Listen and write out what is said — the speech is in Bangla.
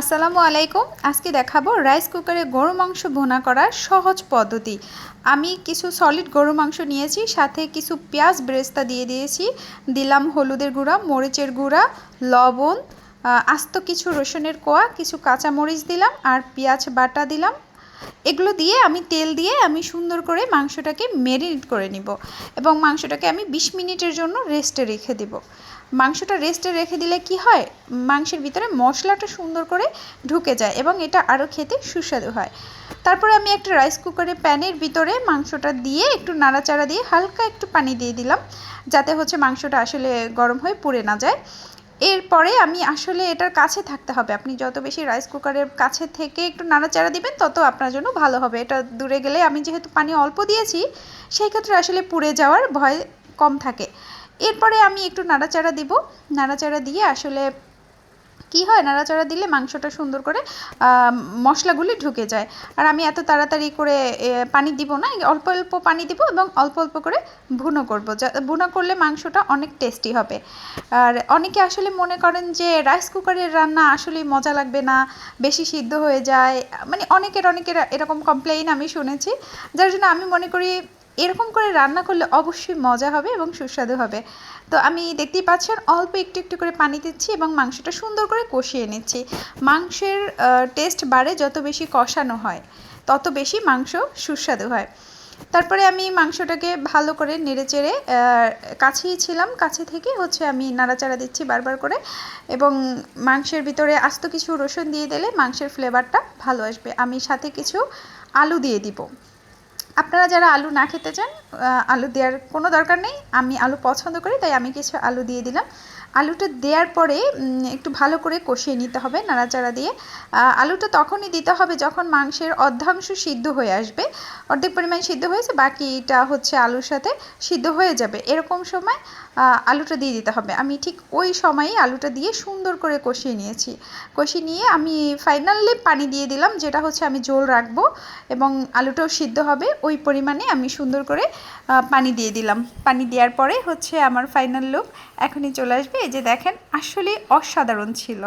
আসসালামু আলাইকুম। আজকে দেখাবো রাইস কুকারে গরু মাংস ভোনা করার সহজ পদ্ধতি। আমি কিছু সলিড গরু মাংস নিয়েছি, সাথে কিছু পেঁয়াজ ব্রেস্তা দিয়ে দিয়েছি। দিলাম হলুদের গুঁড়া, মরিচের গুঁড়া, লবণ আস্ত কিছু রসুনের কোয়া, কিছু কাঁচামরিচ দিলাম, আর পেঁয়াজ বাটা দিলাম। এগুলো দিয়ে আমি তেল দিয়ে আমি সুন্দর করে মাংসটাকে মেরিনেট করে নিব এবং মাংসটাকে আমি বিশ মিনিটের জন্য রেস্টে রেখে দেব। মাংসটা রেস্টে রেখে দিলে কি হয়? মাংসের ভিতরে মশলাটা সুন্দর করে ঢুকে যায় এবং এটা আরও খেতে সুস্বাদু হয়। তারপরে আমি একটা রাইস কুকারে প্যানের ভিতরে মাংসটা দিয়ে একটু নাড়াচাড়া দিয়ে হালকা একটু পানি দিয়ে দিলাম, যাতে হচ্ছে মাংসটা আসলে গরম হয়ে পুড়ে না যায়। এরপরে আমি আসলে এটার কাছে থাকতে হবে। আপনি যত বেশি রাইস কুকারের কাছে থেকে একটু নাড়াচাড়া দিবেন, তত আপনার জন্য ভালো হবে। এটা দূরে গেলে আমি যেহেতু পানি অল্প দিয়েছি, সেই ক্ষেত্রে আসলে পুড়ে যাওয়ার ভয় কম থাকে। এরপরে আমি একটু নাড়াচাড়া দিব। নাড়াচাড়া দিয়ে আসলে কি হয়, নাড়াচাড়া দিলে মাংসটা সুন্দর করে মশলাগুলি ঢুকে যায়। আর আমি এত তাড়াতাড়ি করে পানি দিব না, অল্প অল্প পানি দিব এবং অল্প অল্প করে ভুনো করব। ভুনো করলে মাংসটা অনেক টেস্টি হবে। আর অনেকে আসলে মনে করেন যে, রাইস কুকারের রান্না আসলে মজা লাগবে না, বেশি সিদ্ধ হয়ে যায়। মানে অনেকের অনেকের এরকম কমপ্লেইন আমি শুনেছি। যার জন্য আমি মনে করি এরকম করে রান্না করলে অবশ্যই মজা হবে এবং সুস্বাদু হবে। তো আমি দেখতেই পাচ্ছেন, অল্প একটু একটু করে পানি দিচ্ছি এবং মাংসটা সুন্দর করে কষিয়ে নিচ্ছি। মাংসের টেস্ট বাড়ে যত বেশি কষানো হয়, তত বেশি মাংস সুস্বাদু হয়। তারপরে আমি মাংসটাকে ভালো করে নেড়ে চেড়ে কাছেই ছিলাম, কাছে থেকে হচ্ছে আমি নাড়াচাড়া দিচ্ছি বারবার করে এবং মাংসের ভিতরে আস্ত কিছু রসুন দিয়ে দিলে মাংসের ফ্লেভারটা ভালো আসবে। আমি সাথে কিছু আলু দিয়ে দিব। আপনারা যারা আলু না খেতে চান আলু দেওয়ার কোনো দরকার নেই। আমি আলু পছন্দ করি, তাই আমি কিছু আলু দিয়ে দিলাম। আলুটা দেওয়ার পরে একটু ভালো করে কষিয়ে নিতে হবে নাড়াচাড়া দিয়ে। আলুটা তখনই দিতে হবে যখন মাংসের অর্ধাংশ সিদ্ধ হয়ে আসবে। অর্ধেক পরিমাণ সিদ্ধ হয়েছে, বাকিটা হচ্ছে আলুর সাথে সিদ্ধ হয়ে যাবে। এরকম সময় আলুটা দিয়ে দিতে হবে। আমি ঠিক ওই সময়ই আলুটা দিয়ে সুন্দর করে কষিয়ে নিয়েছি। কষিয়ে নিয়ে আমি ফাইনালি পানি দিয়ে দিলাম, যেটা হচ্ছে আমি ঝোল রাখব এবং আলুটাও সিদ্ধ হবে। ওই পরিমাণে আমি সুন্দর করে পানি দিয়ে দিলাম। পানি দেওয়ার পরে হচ্ছে আমার ফাইনাল লুক এখনই চলে আসবে। এই যে দেখেন আসলে অসাধারণ ছিল।